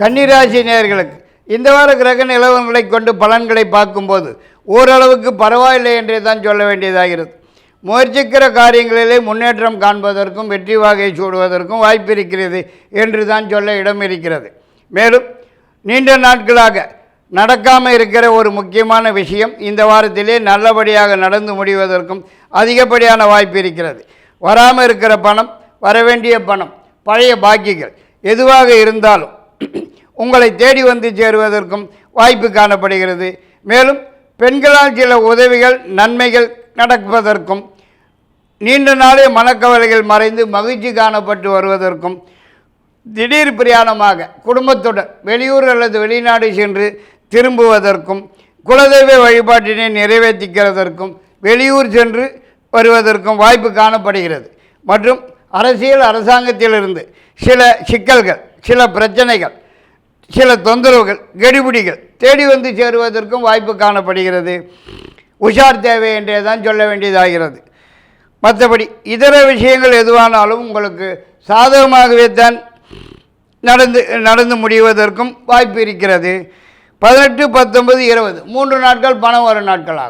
கன்னிராசி நேர்களுக்கு இந்த வார கிரக நிலவரங்களை கொண்டு பலன்களை பார்க்கும்போது ஓரளவுக்கு பரவாயில்லை என்றே தான் சொல்ல வேண்டியதாகிறது. முயற்சிக்கிற காரியங்களிலே முன்னேற்றம் காண்பதற்கும் வெற்றி வாகை சூடுவதற்கும் வாய்ப்பு இருக்கிறது என்று தான் சொல்ல இடம் இருக்கிறது. மேலும் நீண்ட நாட்களாக நடக்காமல் இருக்கிற ஒரு முக்கியமான விஷயம் இந்த வாரத்திலே நல்லபடியாக நடந்து முடிவதற்கும் அதிகப்படியான வாய்ப்பு இருக்கிறது. வராமல் இருக்கிற பணம் வரவேண்டிய பணம் பழைய பாக்கிகள் எதுவாக இருந்தாலும் உங்களை தேடி வந்து சேருவதற்கும் வாய்ப்பு காணப்படுகிறது. மேலும் பெண்களால் சில உதவிகள் நன்மைகள் நடப்பதற்கும் நீண்ட நாளே மனக்கவலைகள் மறைந்து மகிழ்ச்சி காணப்பட்டு வருவதற்கும் திடீர் பிரயாணமாக குடும்பத்துடன் வெளியூர் அல்லது வெளிநாடு சென்று திரும்புவதற்கும் குலதெய்வ வழிபாட்டினை நிறைவேற்றிக்கிறதற்கும் வெளியூர் சென்று வருவதற்கும் வாய்ப்பு காணப்படுகிறது. மற்றும் அரசியல் அரசாங்கத்திலிருந்து சில சிக்கல்கள் சில பிரச்சனைகள் சில தொந்தரவுகள் கெடுபிடிகள் தேடி வந்து சேருவதற்கும் வாய்ப்பு காணப்படுகிறது. உஷார் தேவை என்றே தான் சொல்ல வேண்டியதாகிறது. மற்றபடி இதர விஷயங்கள் எதுவானாலும் உங்களுக்கு சாதகமாகவே தான் நடந்து நடந்து முடிவதற்கும் வாய்ப்பு இருக்கிறது. பதினெட்டு பத்தொன்பது இருபது மூன்று நாட்கள் பணம் வரும் நாட்களாகும்.